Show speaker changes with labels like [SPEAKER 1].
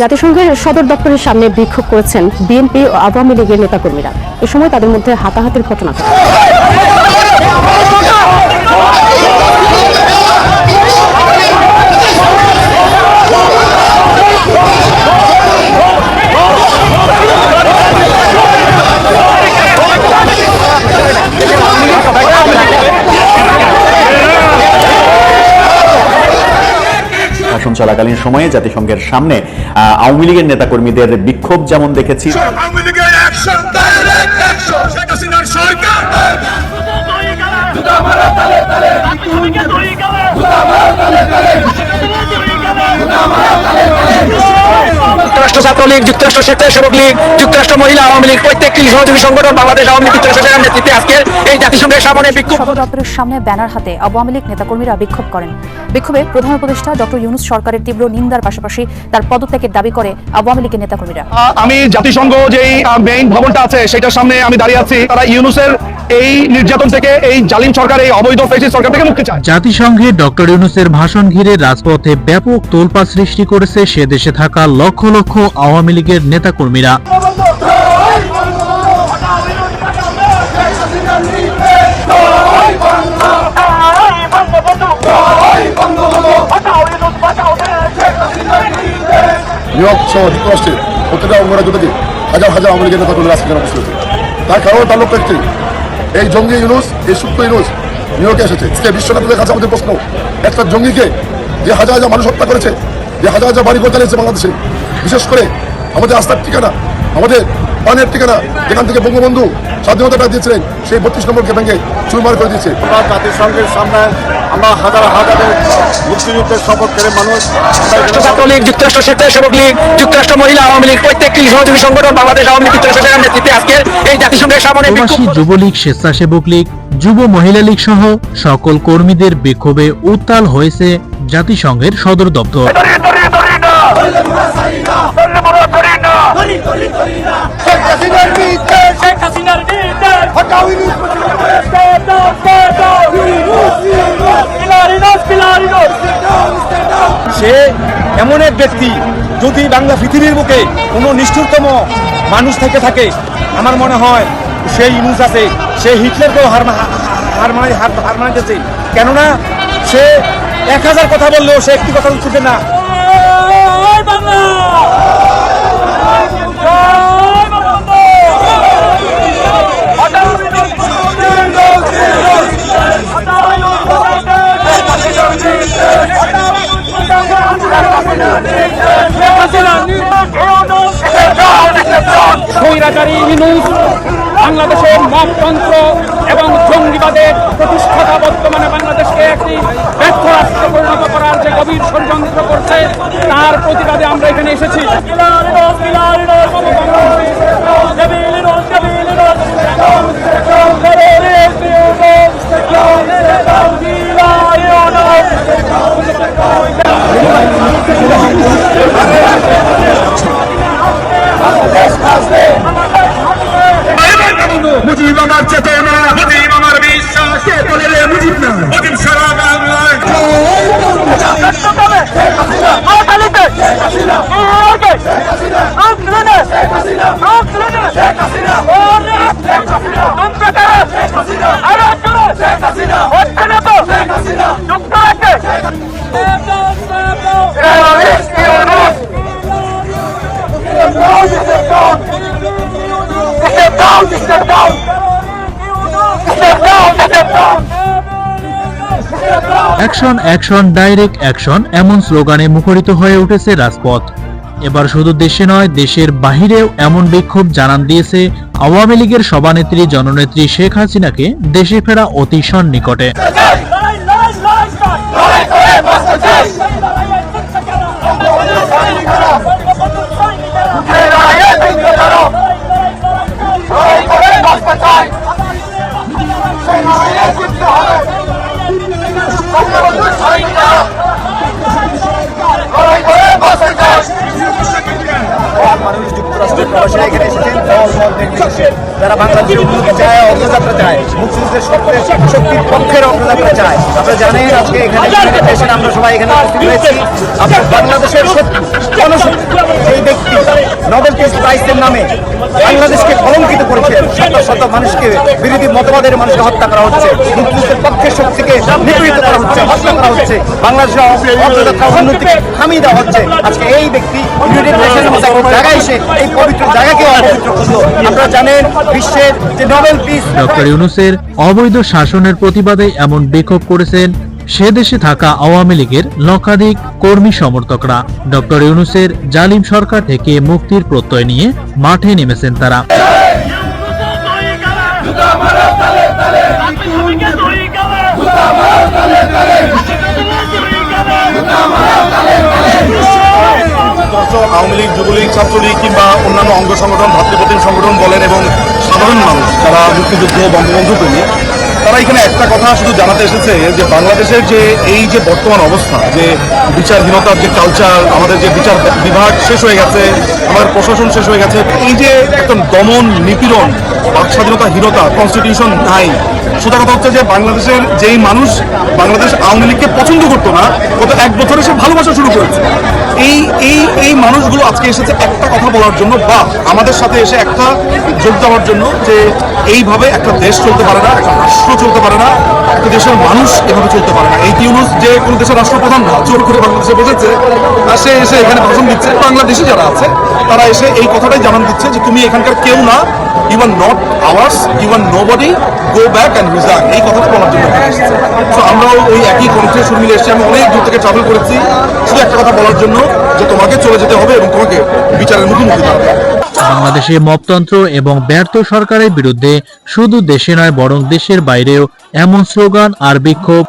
[SPEAKER 1] জাতিসংঘের সদর দপ্তরের সামনে বিক্ষোভ করেছেন বিএনপি ও আওয়ামী লীগের নেতাকর্মীরা। এ সময় তাদের মধ্যে হাতাহাতির ঘটনা ঘটে।
[SPEAKER 2] ভাষণ চলাকালীন সময়ে জাতিসংঘের সামনে আওয়ামী লীগের নেতাকর্মীদের বিক্ষোভ যেমন দেখেছি।
[SPEAKER 3] আওয়ামী লীগের অ্যাকশন ডাইরেক্ট অ্যাকশন শেখ হাসিনার সরকার।
[SPEAKER 4] যুক্তরাষ্ট্র ছাত্রলীগ যুক্তরাষ্ট্র স্বেচ্ছাসেবক লীগ যুক্তরাষ্ট্র মহিলা আওয়ামী লীগ প্রত্যেকটি সহযোগী সংগঠন বাংলাদেশ আওয়ামী লীগ যুক্তরাষ্ট্র নেতৃত্বে আজকের এই জাতিসংঘের সামনে বিক্ষোভ।
[SPEAKER 5] দপ্তরের সামনে ব্যানার হাতে আওয়ামী লীগ নেতাকর্মীরা বিক্ষোভ করেন। বিক্ষোভে প্রধান উপদেষ্টা ডক্টর ইউনুস সরকারের তীব্র নিন্দার পাশাপাশি তার পদত্যাগের দাবি করে আওয়ামী লীগের নেতাকর্মীরা।
[SPEAKER 4] আমি জাতিসংঘ যেই মেইন ভবনটা আছে সেটার সামনে আমি দাঁড়িয়ে আছি। তারা ইউনুসের এই নির্যাতন থেকে এই জালিম সরকার এই অবৈধ ফেসিস সরকার থেকে মুক্তি চায়।
[SPEAKER 6] জাতিসংঘে ডক্টর ইউনুসের ভাষণ ঘিরে রাজপথে ব্যাপক তোলপাড় সৃষ্টি করেছে সে দেশে থাকা লক্ষ লক্ষ আওয়ামী লীগের নেতাকর্মীরা।
[SPEAKER 7] ইয়র্ক সহ যুক্তরাষ্ট্রের প্রত্যেকটা অঙ্গরাজ্য থেকে হাজার হাজার আওয়ামী নেতা আজকে এখানে উপস্থিত হয়েছে তার কারণ তার লক্ষ্য এই জঙ্গি ইউনুস, এই সুপ্ত ইউনুস ইয়র্কে এসেছে। আজকে বিশ্বনাথের কাছে আমাদের প্রশ্ন। একটা জঙ্গিকে যে হাজার হাজার মানুষ হত্যা করেছে, যে হাজার হাজার বাড়ি চালিয়েছে বাংলাদেশে, বিশেষ করে আমাদের আস্থার ঠিকানা আমাদের অনেক ঠিকানা যেখান থেকে বঙ্গবন্ধু স্বাধীনতাটা দিয়েছিলেন সেই বত্রিশ নম্বরকে ভেঙে চুরমার করে দিয়েছে
[SPEAKER 8] জাতিসংঘের সামনে আমরা হাজার হাজারের মুক্তিযুদ্ধের শপথ করে মানুষ
[SPEAKER 4] ছাত্রলীগ যুক্তরাষ্ট্র স্বেচ্ছাসেবক লীগ যুক্তরাষ্ট্র মহিলা আওয়ামী লীগ প্রত্যেকটি সহযোগী সংগঠন বাংলাদেশ আওয়ামী লীগ যুক্তরাষ্ট্র সেনার নেতৃত্বে আজকের এই জাতিসংঘের সামনে
[SPEAKER 6] যুবলীগ স্বেচ্ছাসেবক লীগ যুব মহিলা লীগ সহ সকল কর্মীদের বিক্ষোভে উত্তাল হয়েছে জাতিসংঘের সদর দপ্তর
[SPEAKER 8] সে এমন এক ব্যক্তি যদি বাংলা পৃথিবীর বুকে কোনো নিষ্ঠুরতম মানুষ থেকে থাকে আমার মনে হয় সেই ইউনুস আছে সে হিটলারকেও হার হার মানে হার মানিতেছে কেননা সে এক হাজার কথা বললেও সে একটি কথা উঠছে না।
[SPEAKER 9] স্বৈরাচারী ইনুস বাংলাদেশের মপতন্ত্র এবং জঙ্গিবাদের প্রতিষ্ঠাতা বর্তমানে বাংলাদেশকে একটি ব্যর্থ রাষ্ট্রে পরিণত করার যে গভীর ষড়যন্ত্র করছে, তার প্রতিবাদে আমরা এখানে এসেছি।
[SPEAKER 6] অ্যাকশন অ্যাকশন, ডাইরেক্ট অ্যাকশন, এমন স্লোগানে মুখরিত হয়ে উঠেছে রাজপথ। এবার শুধু দেশে নয়, দেশের বাহিরেও এমন বিক্ষোভ জানান দিয়েছে আওয়ামী লীগের সভানেত্রী, জননেত্রী শেখ হাসিনাকে দেশে ফেরা অতি সন্নিকটে।
[SPEAKER 8] প্রবাসীরা এখানে এসেছেন নির্বিশেষে যারা বাংলাদেশের উন্নতি চায় অগ্রযাত্রা চায় মুক্তিযুদ্ধের শক্তির শক্তির পক্ষের অগ্রযাত্রা চায়। আপনারা জানেন আজকে এখানে ইউনাইটেড আমরা সবাই এখানে উপস্থিত হয়েছি। আপনার বাংলাদেশের শক্তি জনশক্তি প্রাইজের নামে বাংলাদেশকে কলঙ্কিত করেছেন শত মানুষকে, বিরোধী মতবাদের মানুষকে হত্যা করা হচ্ছে। মুক্তিযুদ্ধের পক্ষের শক্তিকে নিপীড়িত করা হচ্ছে, হত্যা করা হচ্ছে। বাংলাদেশের উন্নতিকে থামিয়ে দেওয়া হচ্ছে। আজকে এই ব্যক্তি জায়গায় এসে এই পবিত্র জায়গাকে অপবিত্র করল। জানেন, বিশ্বের যে নোবেল পিস
[SPEAKER 6] ডক্টর ইউনুসের অবৈধ শাসনের প্রতিবাদে এমন বিক্ষোভ করেছেন সে দেশে থাকা আওয়ামী লীগের লক্ষাধিক কর্মী সমর্থকরা। ডক্টর ইউনুসের জালিম সরকার থেকে মুক্তির প্রত্যয় নিয়ে মাঠে নেমেছেন তারা।
[SPEAKER 10] আওয়ামী লীগ, যুবলীগ, ছাত্রলীগ কিংবা অন্যান্য অঙ্গ সংগঠন, ভাতৃপ্রতিম সংগঠন বলেন এবং সাধারণ মানুষ, যারা মুক্তিযুদ্ধ, বঙ্গবন্ধু প্রেমী, তারা এখানে একটা কথা শুধু জানাতে এসেছে যে বাংলাদেশের যে এই যে বর্তমান অবস্থা, যে বিচারহীনতার যে কালচার আমাদের যে বিচার বিভাগ শেষ হয়ে গেছে, আমাদের প্রশাসন শেষ হয়ে গেছে, এই যে একদম দমন নিপীড়ন, বাক স্বাধীনতাহীনতা কনস্টিটিউশন নাই সোজা কথা হচ্ছে যে বাংলাদেশের যেই মানুষ বাংলাদেশ আওয়ামী লীগকে পছন্দ করতো না, গত এক বছরে সে ভালোবাসা শুরু করেছে। এই এই এই মানুষগুলো আজকে এসেছে একটা কথা বলার জন্য বা আমাদের সাথে এসে একটা যোগ দেওয়ার জন্য যে এইভাবে একটা দেশ চলতে পারে না, একটা রাষ্ট্র চলতে পারে না, একটা দেশের মানুষ এভাবে চলতে পারে না। এই ইউনুস যে কোনো দেশের রাষ্ট্রপ্রধান না, জোর করে বাংলাদেশে বসেছে, আর সে এসে এখানে ভাষণ দিচ্ছে। বাংলাদেশে যারা আছে, তারা এসে এই কথাটাই জানান দিচ্ছে যে, তুমি এখানকার কেউ না আর not ours R nobody go back and reserve এই কথাটা বলার জন্য তো আমরাও ওই একই সুর মিলে এসেছি। আমি অনেক দূর থেকে ট্রাভেল করেছি। শুধু একটা কথা বলার জন্য যে তোমাকে চলে যেতে হবে এবং তোমাকে বিচারের মুখোমুখি হবে।
[SPEAKER 6] বাংলাদেশে মপতন্ত্র এবং ব্যর্থ সরকারের বিরুদ্ধে শুধু দেশে নয়, বরং দেশের বাইরেও এমন স্লোগান আর বিক্ষোভ।